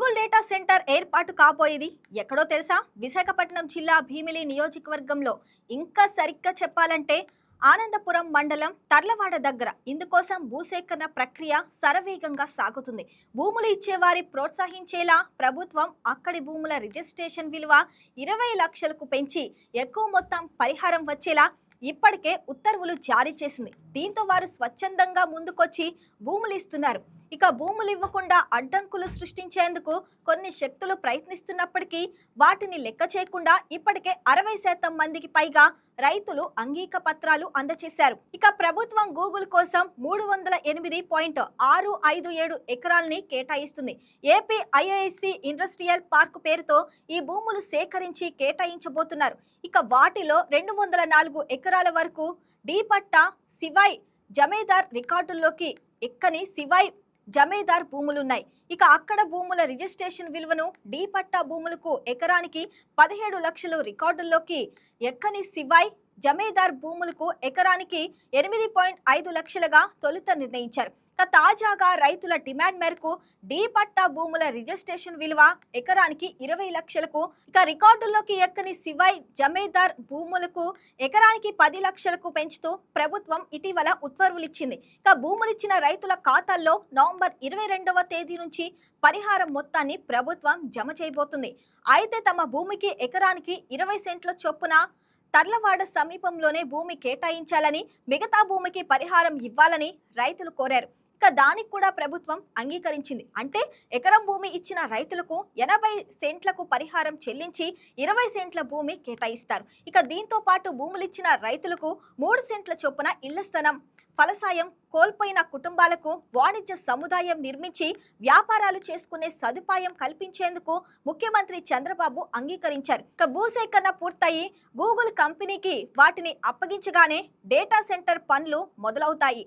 Google data centre ఏర్పాటు కాబోయేది ఎక్కడో తెలుసా? విశాఖపట్నం జిల్లా భీమిలి నియోజకవర్గంలో. ఇంకా సరిగ్గా చెప్పాలంటే ఆనందపురం మండలం తర్లవాడ దగ్గర. ఇందుకోసం భూసేకరణ ప్రక్రియ శరవేగంగా సాగుతుంది. భూములు ఇచ్చేవారి ప్రోత్సహించేలా ప్రభుత్వం అక్కడి భూముల రిజిస్ట్రేషన్ విలువ ఇరవై లక్షలకు పెంచి ఎక్కువ మొత్తం పరిహారం వచ్చేలా ఇప్పటికే ఉత్తర్వులు జారీ చేసింది. దీంతో వారు స్వచ్ఛందంగా ముందుకొచ్చి భూములు ఇస్తున్నారు ఇక భూములు ఇవ్వకుండా అడ్డంకులు సృష్టించేందుకు కొన్ని శక్తులు ప్రయత్నిస్తున్నప్పటికీ వాటిని లెక్క చేయకుండా ఇప్పటికే అరవై శాతం మందికి పైగా రైతులు అంగీక పత్రాలు అందజేశారు ఇక ప్రభుత్వం గూగుల్ కోసం మూడు వందల ఎనిమిది పాయింట్ ఆరు ఐదు ఏడు ఎకరాల్ని కేటాయిస్తుంది. ఏపీ ఐఐసి ఇండస్ట్రియల్ పార్క్ పేరుతో ఈ భూములు సేకరించి కేటాయించబోతున్నారు. ఇక వాటిలో రెండు వందల నాలుగు ఎకరాల వరకు డి పట్టా సివాయ్ జమేదార్ రికార్డుల్లోకి ఎక్కని సివాయ్ జమేదార్ భూములున్నాయి. ఇక అక్కడ భూముల రిజిస్ట్రేషన్ విలువను డి పట్టా భూములకు ఎకరానికి పదిహేడు లక్షలు రికార్డుల్లోకి ఎక్కని సివాయ్ జమేదార్ భూములకు ఎకరానికి ఎనిమిది పాయింట్ ఐదు లక్షలుగా తొలుత నిర్ణయించారు. తాజాగా రైతుల డిమాండ్ మేరకు డి పట్టా భూముల రిజిస్ట్రేషన్ విలువ ఎకరానికి ఇరవై లక్షలకు ఇక రికార్డుల్లోకి ఎక్కని సివై జమేదార్ భూములకు ఎకరానికి పది లక్షలకు పెంచుతూ ప్రభుత్వం ఇటీవల ఉత్తర్వులిచ్చింది. ఇక భూములిచ్చిన రైతుల ఖాతాల్లో నవంబర్ ఇరవై రెండవ తేదీ నుంచి పరిహారం మొత్తాన్ని ప్రభుత్వం జమ చేయబోతుంది. అయితే తమ భూమికి ఎకరానికి ఇరవై సెంట్ల చొప్పున తర్లవాడ సమీపంలోనే భూమి కేటాయించాలని మిగతా భూమికి పరిహారం ఇవ్వాలని రైతులు కోరారు. ఇక దానికి కూడా ప్రభుత్వం అంగీకరించింది. అంటే ఎకరం భూమి ఇచ్చిన రైతులకు ఎనభై సెంట్లకు పరిహారం చెల్లించి ఇరవై సెంట్ల భూమి కేటాయిస్తారు. ఇక దీంతో పాటు భూములు ఇచ్చిన రైతులకు మూడు సెంట్ల చొప్పున ఇళ్ళ స్థలం ఫలసాయం కోల్పోయిన కుటుంబాలకు వాణిజ్య సముదాయం నిర్మించి వ్యాపారాలు చేసుకునే సదుపాయం కల్పించేందుకు ముఖ్యమంత్రి చంద్రబాబు అంగీకరించారు. ఇక భూసేకరణ పూర్తయి గూగుల్ కంపెనీకి వాటిని అప్పగించగానే డేటా సెంటర్ పనులు మొదలవుతాయి.